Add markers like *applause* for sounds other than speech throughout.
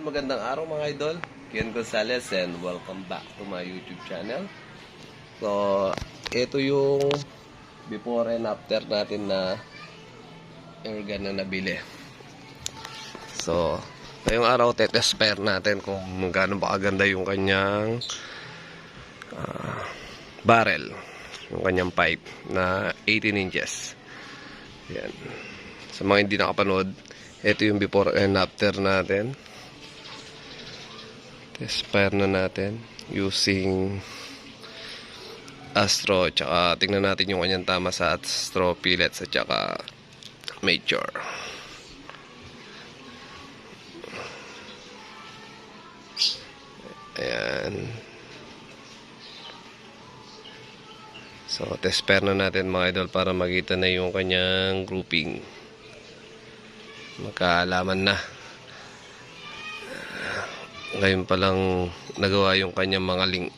Magandang araw mga idol. Kian Gonzalez and welcome back to my YouTube channel. So, ito yung before and after natin na airgun na nabili. So, ngayong araw tetest pair natin kung gaano ba kaganda yung kanyang ah, barrel. Yung kanyang pipe na 18 inches. Yan. Sa mga hindi nakapanood, ito yung before and after natin. Pair na natin using Astro tsaka tingnan natin yung kanyang tama sa Astro pellets at tsaka Major. Ayan. So, test pair na natin mga idol para makita na yung kanyang grouping. Magkaalaman na. Ngayon pa lang nagawa yung kanyang mga link.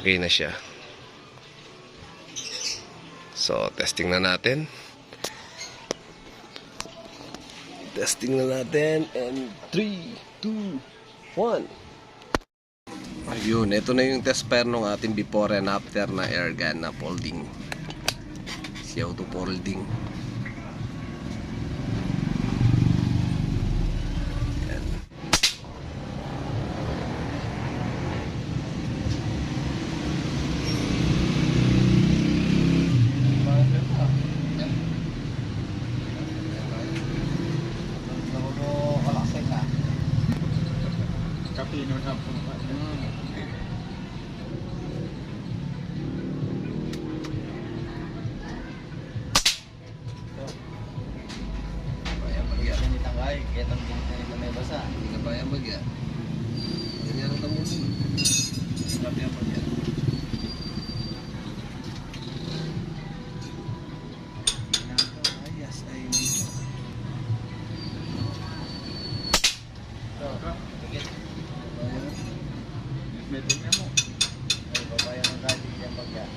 Okay na siya. So, testing na natin. Testing na natin. And 3, 2, 1. Ayun, ito na yung test pair ng ating before and after na airgun na folding. Si auto folding. Yan. Kapino na po. Kaya bagya. Ganit ang ay, kaya itong ganit na may basa. Kaya bagya. Ganyan ang tamo. Sabi ang pagyan. Ayas ay dito. Meron niya mo. Ay, babayan ng galing yung pagyan.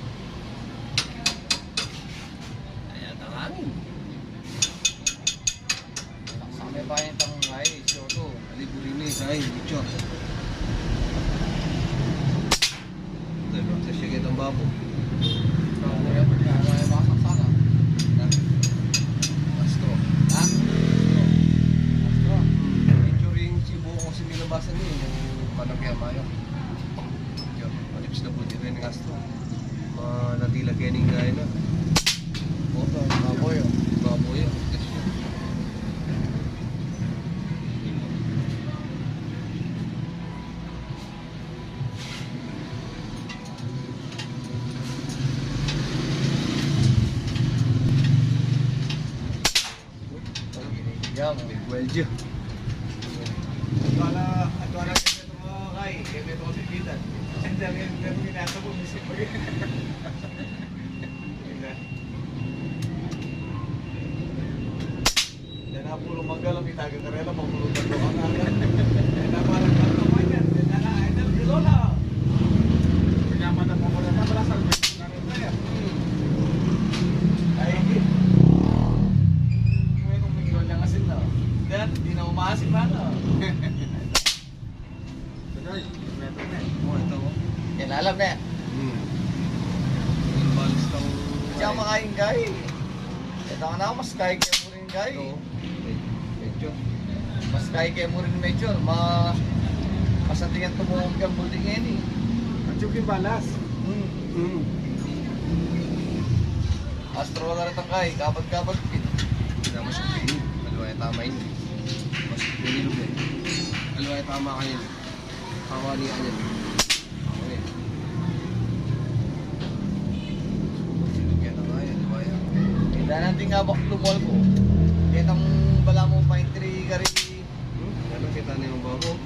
Ayan ang hangin. Sa may bayan itong ay, siyoto. Aliburin na isa ay bicho. Ito sa siya kitang babo. Bago yung pagyan, ay makasaksana. Astro. Ha? Astro. Featuring si Buko si Milabasan niya yung Panagya Mayo. Yun, malips na po din rin ng Astro. Manatila kening gaya na. Yun. Wala, at wala kasi ito mga kay, ito kasi kita. And then, may mga ginasa po, misip pa Yan na puro manggalam, itaga karela, pamulong na doon na. Yan na parang kantaman yan. Yan na na, yan na, Lola. Pinyaman na po ko na pala sa na yan. Ay, may kung may iwan niyang asin na. Then, hindi na umaasin na na. Tagay, meron na eh. Oh, ito. oh. Yan alam na yan. Hmm. Yung balis ng... Siya ang makain gay. Ito na, mas kaya kaya mo rin gay. Ito. Medyo. Mas kaya kaya mo rin medyo. Ma... Masatingan tumuhog kang building ngayon eh. At yung balas. Hmm. Hmm. Astro na rin kay. Kapag-kapag. Hindi na mas pili. Maluway tama yun. Mas pili lu eh. Maluway tama ka yun. Kawali Hindi natin nga bak ko. Kitang bala mo pine tree ka rin. Hmm? Ano kita na yung babo?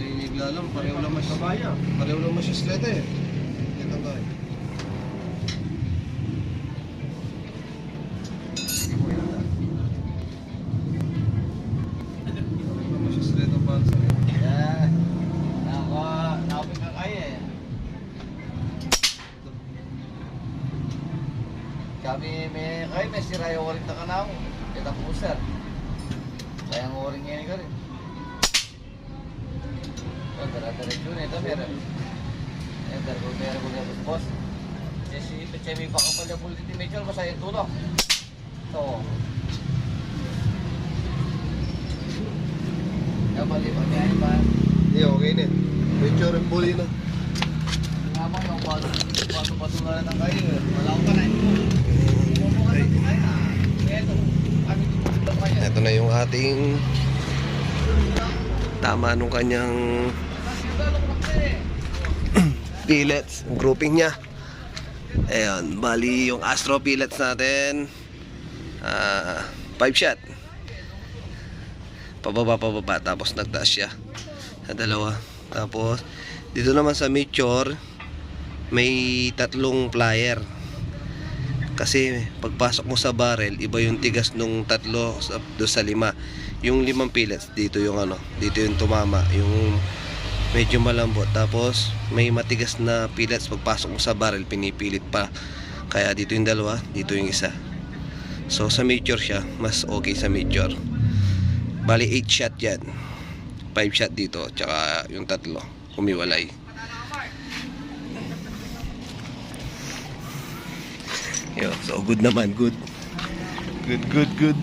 Ay, naglalam. Pareho lang mas... Pareho lang mas slete eh. Kita ba eh. Sige po, yan. Pareho lang mas slete ang bansa eh. Yan. Naka... Nakapin ka kaya eh. Kami may kay may sirayo ko rin ta ka na ako. Kita po sir. Kaya ang oring yan ka rin. Diretso na ito, meron. Ayan, meron, meron, meron, boss. Kasi baka pala bulletin ni Major, basta yung tulong. Ito. Kaya bali, pagkain ba? Hindi, okay na. Medyo rin bully na. Nga mo yung bato, bato patulan ng kayo. Wala ko pa na ito. Ito, na yung ating tama nung kanyang *clears throat* pellets, grouping niya. Ayan, bali yung Astro pellets natin. Ah, 5 shot. Pababa, pababa. Tapos nagtaas siya. Sa dalawa. Tapos, dito naman sa Mature, may tatlong plier. Kasi pagpasok mo sa barrel, iba yung tigas nung tatlo sa, do sa lima. Yung limang pellets, dito yung ano, dito yung tumama, yung medyo malambot. Tapos may matigas na pellets pagpasok mo sa barrel, pinipilit pa. Kaya dito yung dalawa, dito yung isa. So sa major siya, mas okay sa major. Bali 8 shot yan. 5 shot dito, tsaka yung tatlo, kumiwalay. Yo, so good naman, good. Good, good, good.